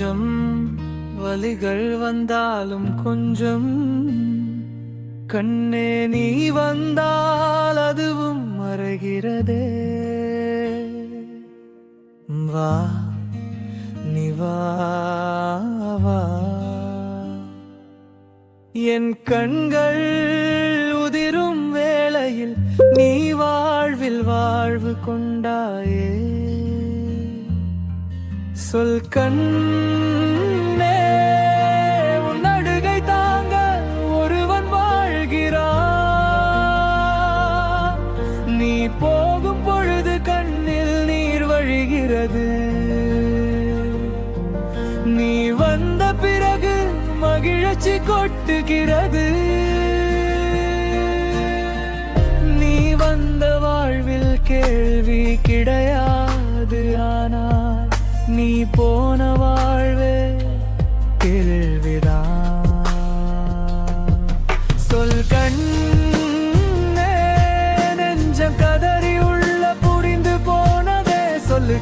கொஞ்சம் வலிகள் வந்தாலும் கொஞ்சம் கண்ணே நீ வந்தால் அதுவும் மறைகிறதே. வா நீ வா என் கண்கள் உதிரும் வேளையில் நீ வாழ்வில் வாழ்வு கொண்டாயே. சொல் கண்ணே உன் அடுகை தாங்க ஒருவன் வாழ்கிறான் நீ போகும் பொழுது கண்ணில் நீர் வழிகிறது. நீ வந்த பிறகு மகிழ்ச்சி கொட்டுகிறது. நீ வந்த வாழ்வில் கேள்வி கிடையாது. நீ போன வாழ்வே கேள்விதா. சொல் கண் நெஞ்சம் கதறி உள்ள புரிந்து போனதே சொல்லு